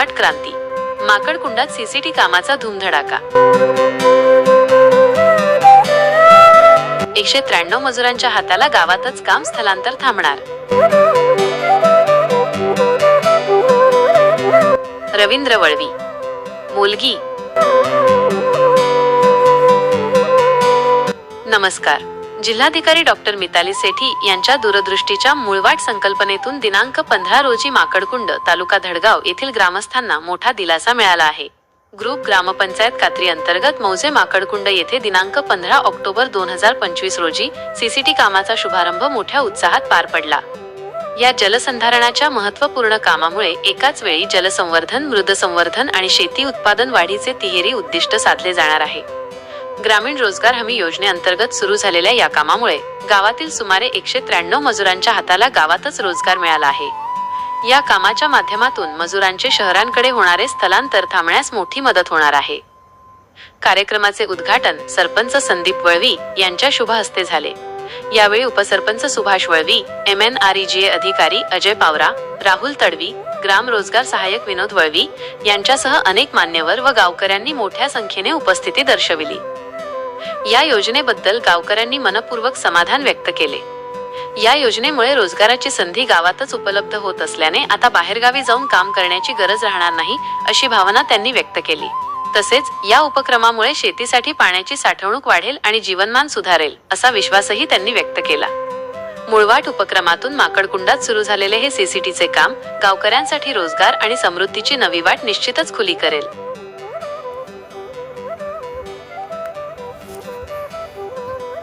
मुळवाट क्रांती. माकडकुंडात CCT कामाचा धूमधडाका. एकशे त्र्याण्णव मजुरांच्या हाताला गावातच काम स्थलांतर थांबणार. रवींद्र वळवी. मुलगी. नमस्कार. जिल्हाधिकारी डॉक्टर मिताली सेठी यांच्या दूरदृष्टीच्या मूळवाट संकल्पनेतून दिनांक पंधरा रोजी माकडकुंड तालुका धडगाव येथील ग्रामस्थांना मोठा दिलासा मिळाला आहे. ग्रुप ग्रामपंचायत कात्री अंतर्गत मौजे माकडकुंड येथे दिनांक पंधरा ऑक्टोबर दोन हजार पंचवीस रोजी सीसीटी कामाचा शुभारंभ मोठ्या उत्साहात पार पडला. या जलसंधारणाच्या महत्त्वपूर्ण कामामुळे एकाच वेळी जलसंवर्धन मृदसंवर्धन आणि शेती उत्पादन वाढीचे तिहेरी उद्दिष्ट साधले जाणार आहे. ग्रामीण रोजगार हमी योजनेअंतर्गत सुरू झालेल्या या कामामुळे गावातील सुमारे एकशे त्र्याण्णव मजुरांच्या हाताला गावातच रोजगार मिळाला आहे. या कामाच्या माध्यमातून मजुरांचे शहरांकडे होणारे स्थलांतर थांबण्यास मोठी मदत होणार आहे. कार्यक्रमाचे उद्घाटन सरपंच संदीप वळवी यांच्या शुभ हस्ते झाले. यावेळी उपसरपंच Subhash Valvi M N R E अधिकारी अजय पावरा राहुल तडवी ग्राम रोजगार सहाय्यक विनोद वळवी यांच्यासह अनेक मान्यवर व गावकऱ्यांनी मोठ्या संख्येने उपस्थिती दर्शविली. या योजनेबद्दल गावकऱ्यांनी मनपूर्वक समाधान व्यक्त केले. या योजनेमुळे रोजगाराची संधी गावातच उपलब्ध होत असल्याने आता बाहेरगावी जाऊन काम करण्याची गरज राहणार नाही अशी भावना त्यांनी व्यक्त केली. तसेच या उपक्रमामुळे शेतीसाठी पाण्याची साठवणूक वाढेल आणि जीवनमान सुधारेल असा विश्वासही त्यांनी व्यक्त केला. मुळवाट उपक्रमातून माकडकुंडात सुरू झालेले हे सीसीटीचे काम गावकऱ्यांसाठी रोजगार आणि समृद्धीची नवी वाट निश्चितच खुली करेल.